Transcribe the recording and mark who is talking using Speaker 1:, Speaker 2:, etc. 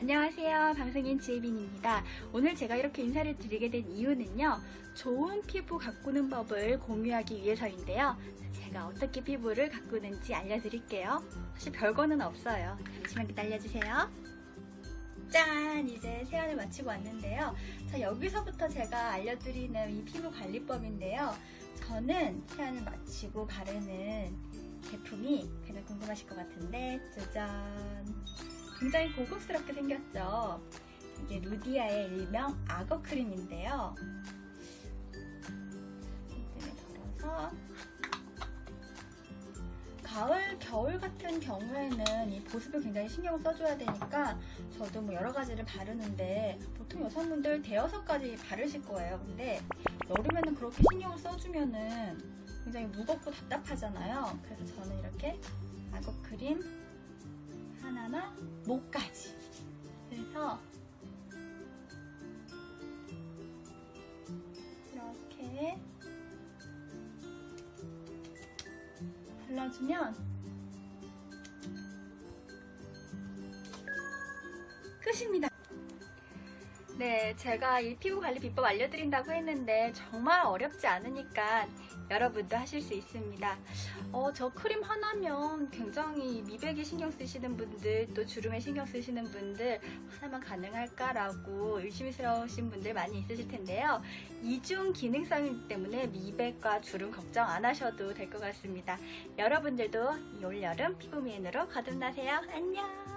Speaker 1: 안녕하세요. 방송인 지혜빈입니다. 오늘 제가 이렇게 인사를 드리게 된 이유는요. 좋은 피부 가꾸는 법을 공유하기 위해서인데요. 제가 어떻게 피부를 가꾸는지 알려드릴게요. 사실 별거는 없어요. 잠시만 기다려주세요. 짠! 이제 세안을 마치고 왔는데요. 자, 여기서부터 제가 알려드리는 이 피부 관리법인데요. 저는 세안을 마치고 바르는 제품이 굉장히 궁금하실 것 같은데, 짜잔! 굉장히 고급스럽게 생겼죠? 이게 루디아의 일명 악어 크림인데요. 손등에 덜어서 가을, 겨울 같은 경우에는 이 보습을 굉장히 신경을 써줘야 되니까 저도 뭐 여러 가지를 바르는데 보통 여성분들 대여섯 가지 바르실 거예요. 근데 여름에는 그렇게 신경을 써주면은 굉장히 무겁고 답답하잖아요. 그래서 저는 이렇게 악어 크림 목까지. 그래서 이렇게 발라주면 끝입니다. 네, 제가 이 피부 관리 비법 알려드린다고 했는데 정말 어렵지 않으니까 여러분도 하실 수 있습니다. 어, 저 크림 하나면 굉장히 미백에 신경 쓰시는 분들, 또 주름에 신경 쓰시는 분들 하나만 가능할까라고 의심스러우신 분들 많이 있으실 텐데요. 이중 기능성이기 때문에 미백과 주름 걱정 안 하셔도 될 것 같습니다. 여러분들도 이 올여름 피부 미인으로 거듭나세요. 안녕!